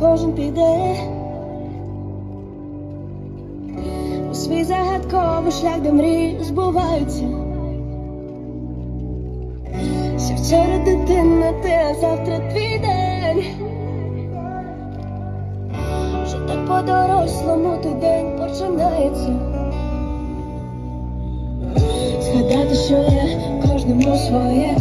кожен піде. У свій загадковий шлях, де мрії збуваються. Ще вчора дитина, ти, а завтра твій день. Вже так по-дорослому той день починається. Згадати, що є кожному своє,